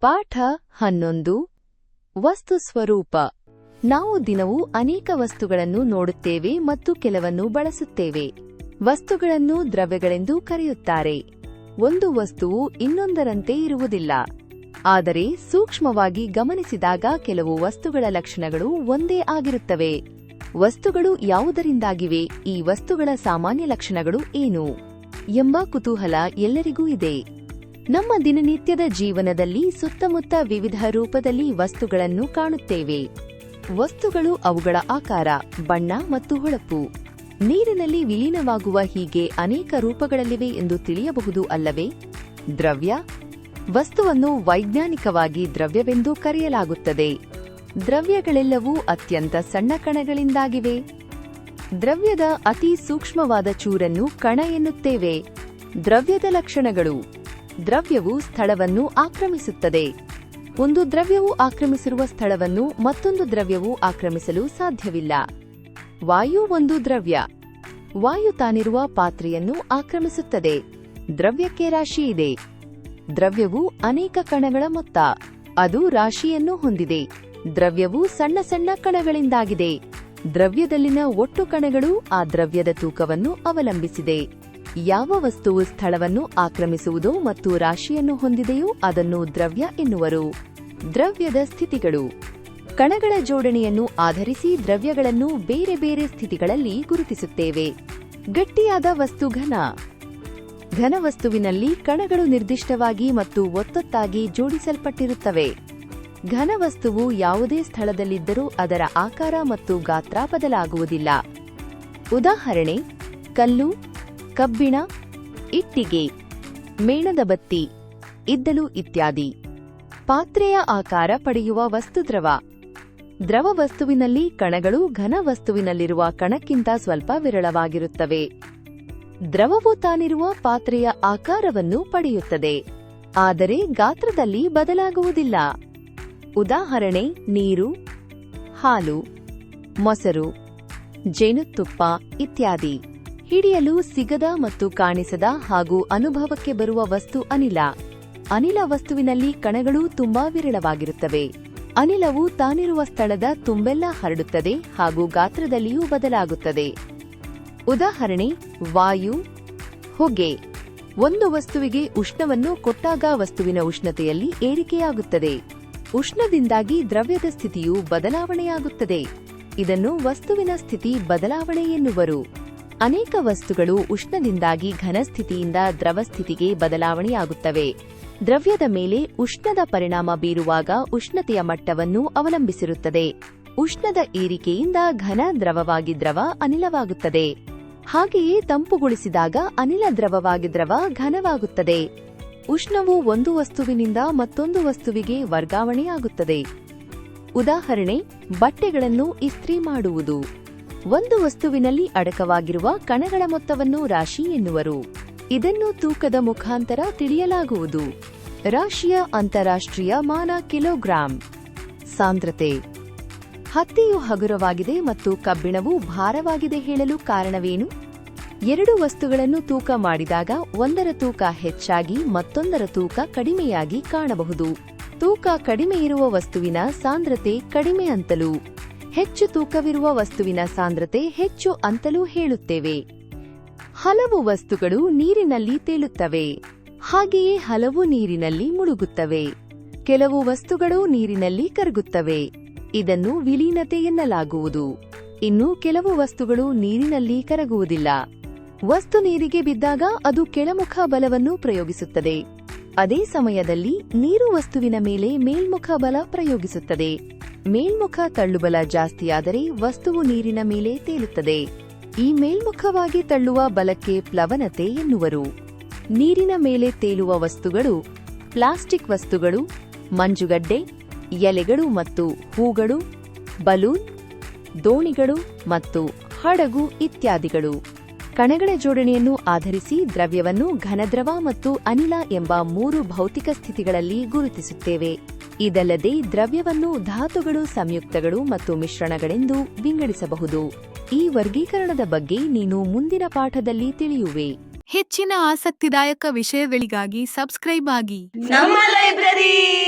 ಪಾಠ ಹನ್ನೊಂದು. ವಸ್ತು ಸ್ವರೂಪ. ನಾವು ದಿನವೂ ಅನೇಕ ವಸ್ತುಗಳನ್ನು ನೋಡುತ್ತೇವೆ ಮತ್ತು ಕೆಲವನ್ನು ಬಳಸುತ್ತೇವೆ. ವಸ್ತುಗಳನ್ನು ದ್ರವ್ಯಗಳೆಂದು ಕರೆಯುತ್ತಾರೆ. ಒಂದು ವಸ್ತುವು ಇನ್ನೊಂದರಂತೆ ಇರುವುದಿಲ್ಲ. ಆದರೆ ಸೂಕ್ಷ್ಮವಾಗಿ ಗಮನಿಸಿದಾಗ ಕೆಲವು ವಸ್ತುಗಳ ಲಕ್ಷಣಗಳು ಒಂದೇ ಆಗಿರುತ್ತವೆ. ವಸ್ತುಗಳು ಯಾವುದರಿಂದಾಗಿವೆ? ಈ ವಸ್ತುಗಳ ಸಾಮಾನ್ಯ ಲಕ್ಷಣಗಳು ಏನು? ಎಂಬ ಕುತೂಹಲ ಎಲ್ಲರಿಗೂ ಇದೆ. ನಮ್ಮ ದಿನನಿತ್ಯದ ಜೀವನದಲ್ಲಿ ಸುತ್ತಮುತ್ತ ವಿವಿಧ ರೂಪದಲ್ಲಿ ವಸ್ತುಗಳನ್ನು ಕಾಣುತ್ತೇವೆ. ವಸ್ತುಗಳು ಅವುಗಳ ಆಕಾರ, ಬಣ್ಣ ಮತ್ತು ಹೊಳಪು. ನೀರಿನಲ್ಲಿ ವಿಲೀನವಾಗುವ ಹೀಗೆ ಅನೇಕ ರೂಪಗಳಲ್ಲಿವೆ ಎಂದು ತಿಳಿಯಬಹುದು ಅಲ್ಲವೇ? ದ್ರವ್ಯ. ವಸ್ತುವನ್ನು ವೈಜ್ಞಾನಿಕವಾಗಿ ದ್ರವ್ಯವೆಂದು ಕರೆಯಲಾಗುತ್ತದೆ. ದ್ರವ್ಯಗಳೆಲ್ಲವೂ ಅತ್ಯಂತ ಸಣ್ಣ ಕಣಗಳಿಂದಾಗಿವೆ. ದ್ರವ್ಯದ ಅತಿ ಸೂಕ್ಷ್ಮವಾದ ಚೂರನ್ನು ಕಣ ಎನ್ನುತ್ತೇವೆ. ದ್ರವ್ಯದ ಲಕ್ಷಣಗಳು. ದ್ರವ್ಯವು ಸ್ಥಳವನ್ನು ಆಕ್ರಮಿಸುತ್ತದೆ. ಒಂದು ದ್ರವ್ಯವು ಆಕ್ರಮಿಸಿರುವ ಸ್ಥಳವನ್ನು ಮತ್ತೊಂದು ದ್ರವ್ಯವು ಆಕ್ರಮಿಸಲು ಸಾಧ್ಯವಿಲ್ಲ. ವಾಯು ಒಂದು ದ್ರವ್ಯ. ವಾಯು ತಾನಿರುವ ಪಾತ್ರೆಯನ್ನು ಆಕ್ರಮಿಸುತ್ತದೆ. ದ್ರವ್ಯಕ್ಕೆ ರಾಶಿ ಇದೆ. ದ್ರವ್ಯವು ಅನೇಕ ಕಣಗಳ ಮೊತ್ತ. ಅದು ರಾಶಿಯನ್ನು ಹೊಂದಿದೆ. ದ್ರವ್ಯವು ಸಣ್ಣ ಸಣ್ಣ ಕಣಗಳಿಂದಾಗಿದೆ. ದ್ರವ್ಯದಲ್ಲಿನ ಒಟ್ಟು ಕಣಗಳು ಆ ದ್ರವ್ಯದ ತೂಕವನ್ನು ಅವಲಂಬಿಸಿದೆ. ಯಾವ ವಸ್ತುವು ಸ್ಥಳವನ್ನು ಆಕ್ರಮಿಸುವುದೋ ಮತ್ತು ರಾಶಿಯನ್ನು ಹೊಂದಿದೆಯೋ ಅದನ್ನು ದ್ರವ್ಯ ಎನ್ನುವರು. ದ್ರವ್ಯದ ಸ್ಥಿತಿಗಳು. ಕಣಗಳ ಜೋಡಣೆಯನ್ನು ಆಧರಿಸಿ ದ್ರವ್ಯಗಳನ್ನು ಬೇರೆ ಬೇರೆ ಸ್ಥಿತಿಗಳಲ್ಲಿ ಗುರುತಿಸುತ್ತೇವೆ. ಗಟ್ಟಿಯಾದ ವಸ್ತು ಘನ. ಘನವಸ್ತುವಿನಲ್ಲಿ ಕಣಗಳು ನಿರ್ದಿಷ್ಟವಾಗಿ ಮತ್ತು ಒತ್ತೊತ್ತಾಗಿ ಜೋಡಿಸಲ್ಪಟ್ಟಿರುತ್ತವೆ. ಘನವಸ್ತುವು ಯಾವುದೇ ಸ್ಥಳದಲ್ಲಿದ್ದರೂ ಅದರ ಆಕಾರ ಮತ್ತು ಗಾತ್ರ ಬದಲಾಗುವುದಿಲ್ಲ. ಉದಾಹರಣೆ, ಕಲ್ಲು ಕಬ್ಬಿಣ, ಇಟ್ಟಿಗೆ, ಮೇಣದ ಬತ್ತಿ, ಇದ್ದಲು ಇತ್ಯಾದಿ. ಪಾತ್ರೆಯ ಆಕಾರ ಪಡೆಯುವ ವಸ್ತುದ್ರವ ದ್ರವ ವಸ್ತುವಿನಲ್ಲಿ ಕಣಗಳು ಘನ ವಸ್ತುವಿನಲ್ಲಿರುವ ಕಣಕ್ಕಿಂತ ಸ್ವಲ್ಪ ವಿರಳವಾಗಿರುತ್ತವೆ. ದ್ರವವು ತಾನಿರುವ ಪಾತ್ರೆಯ ಆಕಾರವನ್ನು ಪಡೆಯುತ್ತದೆ. ಆದರೆ ಗಾತ್ರದಲ್ಲಿ ಬದಲಾಗುವುದಿಲ್ಲ. ಉದಾಹರಣೆ, ನೀರು, ಹಾಲು, ಮೊಸರು, ಜೇನುತುಪ್ಪ ಇತ್ಯಾದಿ. ಹಿಡಿಯಲು ಸಿಗದ ಮತ್ತು ಕಾಣಿಸದ ಹಾಗೂ ಅನುಭವಕ್ಕೆ ಬರುವ ವಸ್ತು ಅನಿಲ. ಅನಿಲ ವಸ್ತುವಿನಲ್ಲಿ ಕಣಗಳು ತುಂಬಾ ವಿರಳವಾಗಿರುತ್ತವೆ. ಅನಿಲವು ತಾನಿರುವ ಸ್ಥಳದ ತುಂಬೆಲ್ಲ ಹರಡುತ್ತದೆ ಹಾಗೂ ಗಾತ್ರದಲ್ಲಿಯೂ ಬದಲಾಗುತ್ತದೆ. ಉದಾಹರಣೆ, ವಾಯು, ಹೊಗೆ. ಒಂದು ವಸ್ತುವಿಗೆ ಉಷ್ಣವನ್ನು ಕೊಟ್ಟಾಗ ವಸ್ತುವಿನ ಉಷ್ಣತೆಯಲ್ಲಿ ಏರಿಕೆಯಾಗುತ್ತದೆ. ಉಷ್ಣದಿಂದಾಗಿ ದ್ರವ್ಯದ ಸ್ಥಿತಿಯು ಬದಲಾವಣೆಯಾಗುತ್ತದೆ. ಇದನ್ನು ವಸ್ತುವಿನ ಸ್ಥಿತಿ ಬದಲಾವಣೆ ಎನ್ನುವರು. ಅನೇಕ ವಸ್ತುಗಳು ಉಷ್ಣದಿಂದಾಗಿ ಘನಸ್ಥಿತಿಯಿಂದ ದ್ರವಸ್ಥಿತಿಗೆ ಬದಲಾವಣೆಯಾಗುತ್ತವೆ. ದ್ರವ್ಯದ ಮೇಲೆ ಉಷ್ಣದ ಪರಿಣಾಮ ಬೀರುವಾಗ ಉಷ್ಣತೆಯ ಮಟ್ಟವನ್ನು ಅವಲಂಬಿಸಿರುತ್ತದೆ. ಉಷ್ಣದ ಏರಿಕೆಯಿಂದ ಘನ ದ್ರವವಾಗಿ ದ್ರವ ಅನಿಲವಾಗುತ್ತದೆ. ಹಾಗೆಯೇ ತಂಪುಗೊಳಿಸಿದಾಗ ಅನಿಲ ದ್ರವವಾಗಿ ದ್ರವ ಘನವಾಗುತ್ತದೆ. ಉಷ್ಣವು ಒಂದು ವಸ್ತುವಿನಿಂದ ಮತ್ತೊಂದು ವಸ್ತುವಿಗೆ ವರ್ಗಾವಣೆಯಾಗುತ್ತದೆ. ಉದಾಹರಣೆ, ಬಟ್ಟೆಗಳನ್ನು ಇಸ್ತ್ರಿ ಮಾಡುವುದು. ಒಂದು ವಸ್ತುವಿನಲ್ಲಿ ಅಡಕವಾಗಿರುವ ಕಣಗಳ ಮೊತ್ತವನ್ನು ರಾಶಿ ಎನ್ನುವರು. ಇದನ್ನು ತೂಕದ ಮುಖಾಂತರ ತಿಳಿಯಲಾಗುವುದು. ರಾಶಿಯ ಅಂತಾರಾಷ್ಟ್ರೀಯ ಮಾನ ಕಿಲೋಗ್ರಾಂ. ಸಾಂದ್ರತೆ. ಹತ್ತಿಯು ಹಗುರವಾಗಿದೆ ಮತ್ತು ಕಬ್ಬಿಣವು ಭಾರವಾಗಿದೆ ಹೇಳಲು ಕಾರಣವೇನು? ಎರಡು ವಸ್ತುಗಳನ್ನು ತೂಕ ಮಾಡಿದಾಗ ಒಂದರ ತೂಕ ಹೆಚ್ಚಾಗಿ ಮತ್ತೊಂದರ ತೂಕ ಕಡಿಮೆಯಾಗಿ ಕಾಣಬಹುದು. ತೂಕ ಕಡಿಮೆ ಇರುವ ವಸ್ತುವಿನ ಸಾಂದ್ರತೆ ಕಡಿಮೆ ಅಂತಲೂ. ಹೆಚ್ಚು ತೂಕವಿರುವ ವಸ್ತುವಿನ ಸಾಂದ್ರತೆ ಹೆಚ್ಚು ಅಂತಲೂ ಹೇಳುತ್ತೇವೆ. ಹಲವು ವಸ್ತುಗಳು ನೀರಿನಲ್ಲಿ ತೇಲುತ್ತವೆ. ಹಾಗೆಯೇ ಹಲವು ನೀರಿನಲ್ಲಿ ಮುಳುಗುತ್ತವೆ. ಕೆಲವು ವಸ್ತುಗಳು ನೀರಿನಲ್ಲಿ ಕರಗುತ್ತವೆ. ಇದನ್ನು ವಿಲೀನತೆ ಎನ್ನಲಾಗುವುದು. ಇನ್ನು ಕೆಲವು ವಸ್ತುಗಳು ನೀರಿನಲ್ಲಿ ಕರಗುವುದಿಲ್ಲ. ವಸ್ತು ನೀರಿಗೆ ಬಿದ್ದಾಗ ಅದು ಕೆಳಮುಖ ಬಲವನ್ನು ಪ್ರಯೋಗಿಸುತ್ತದೆ. ಅದೇ ಸಮಯದಲ್ಲಿ ನೀರು ವಸ್ತುವಿನ ಮೇಲೆ ಮೇಲ್ಮುಖ ಬಲ ಪ್ರಯೋಗಿಸುತ್ತದೆ. ಮೇಲ್ಮುಖ ತಳ್ಳುಬಲ ಜಾಸ್ತಿಯಾದರೆ ವಸ್ತುವು ನೀರಿನ ಮೇಲೆ ತೇಲುತ್ತದೆ. ಈ ಮೇಲ್ಮುಖವಾಗಿ ತಳ್ಳುವ ಬಲಕ್ಕೆ ಪ್ಲವನತೆ ಎನ್ನುವರು. ನೀರಿನ ಮೇಲೆ ತೇಲುವ ವಸ್ತುಗಳು ಪ್ಲಾಸ್ಟಿಕ್ ವಸ್ತುಗಳು, ಮಂಜುಗಡ್ಡೆ, ಎಲೆಗಳು ಮತ್ತು ಹೂಗಳು, ಬಲೂನ್, ದೋಣಿಗಳು ಮತ್ತು ಹಡಗು ಇತ್ಯಾದಿಗಳು. ಕಣಗಳ ಜೋಡಣೆಯನ್ನು ಆಧರಿಸಿ ದ್ರವ್ಯವನ್ನು ಘನದ್ರವ ಮತ್ತು ಅನಿಲ ಎಂಬ ಮೂರು ಭೌತಿಕ ಸ್ಥಿತಿಗಳಲ್ಲಿ ಗುರುತಿಸುತ್ತೇವೆ. ಇದಲ್ಲದೆ ದ್ರವ್ಯವನ್ನು ಧಾತುಗಳು ಸಂಯುಕ್ತಗಳು ಮತ್ತು ಮಿಶ್ರಣಗಳೆಂದು ವಿಂಗಡಿಸಬಹುದು. ಈ ವರ್ಗೀಕರಣದ ಬಗ್ಗೆ ನೀನು ಮುಂದಿನ ಪಾಠದಲ್ಲಿ ತಿಳಿಯುವೆ. ಹೆಚ್ಚಿನ ಆಸಕ್ತಿದಾಯಕ ವಿಷಯಗಳಿಗಾಗಿ ಸಬ್ಸ್ಕ್ರೈಬ್ ಆಗಿ. ನಮ್ಮ ಲೈಬ್ರರಿ!